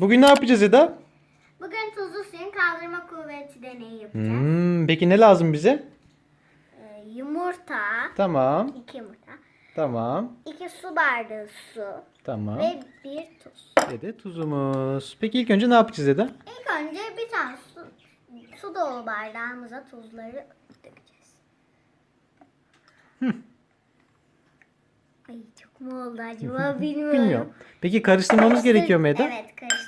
Bugün ne yapacağız Eda? Bugün tuzlu suyun kaldırma kuvveti deneyi yapacağız. Hmm, peki ne lazım bize? Ee, yumurta, Tamam. iki yumurta, Tamam. iki su bardağı su Tamam. ve bir tuz. Ve de tuzumuz. Peki ilk önce ne yapacağız Eda? İlk önce bir tane su, su dolu bardağımıza tuzları dökeceğiz. Ay çok mu oldu acaba bilmiyorum. Bilmiyorum. Peki karıştırmamız gerekiyor mu Eda? Evet karıştırmamız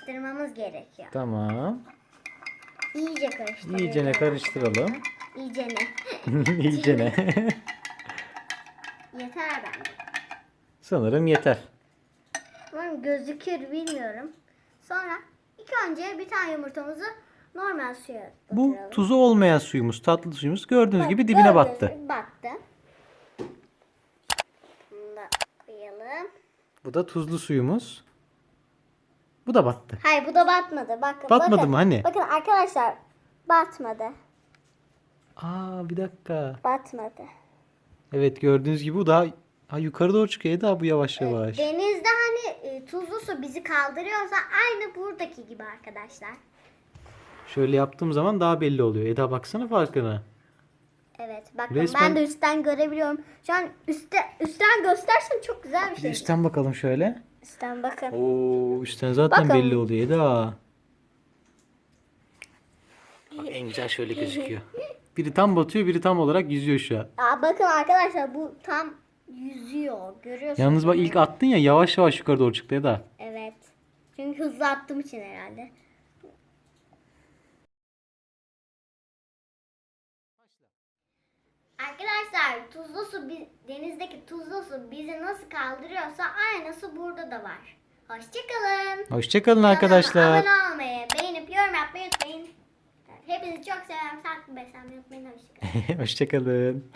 gerekiyor. Tamam. İyice karıştırıyoruz. İyicene karıştıralım. İyice ne? İyicene. Yeter bence. Sanırım yeter. Umarım gözükür bilmiyorum. Sonra ilk önce bir tane yumurtamızı normal suya Bu batıralım. tuzu olmayan suyumuz, tatlı suyumuz gördüğünüz gibi dibine Gördüğünüz battı. gibi Battı. Bunu da koyalım. Bu da tuzlu suyumuz. Bu da battı. Hayır bu da batmadı. Bakın, Batmadı bakın. mı hani? Bakın arkadaşlar batmadı. Aa bir dakika. Batmadı. Evet gördüğünüz gibi bu daha ha, yukarı doğru çıkıyor Eda bu yavaş yavaş. Denizde hani e, tuzlu su bizi kaldırıyorsa aynı buradaki gibi arkadaşlar. Şöyle yaptığım zaman daha belli oluyor. Eda baksana farkına. Evet bakın Resmen- ben de üstten görebiliyorum. Şu an üstte, üstten göstersem çok güzel bir Bir de şey. üstten bakalım şöyle. Üstten bakın. Oo üstten zaten Bakın. belli oluyor Eda. Bak en güzel şöyle gözüküyor. Biri tam batıyor, biri tam olarak yüzüyor şu an. Aa, bakın arkadaşlar bu tam yüzüyor. Görüyorsunuz. Yalnız bak ilk attın ya yavaş yavaş yukarı doğru çıktı Eda. Evet. Çünkü hızlı attığım için herhalde. Arkadaşlar tuzlu su denizdeki tuzlu su bizi nasıl kaldırıyorsa aynısı burada da var. Hoşçakalın. Hoşçakalın arkadaşlar. Abone olmayı, beğenip yorum yapmayı unutmayın. Hepinizi çok seviyorum. Sağlıklı beslenmeyi unutmayın. Hoşçakalın. Hoşçakalın.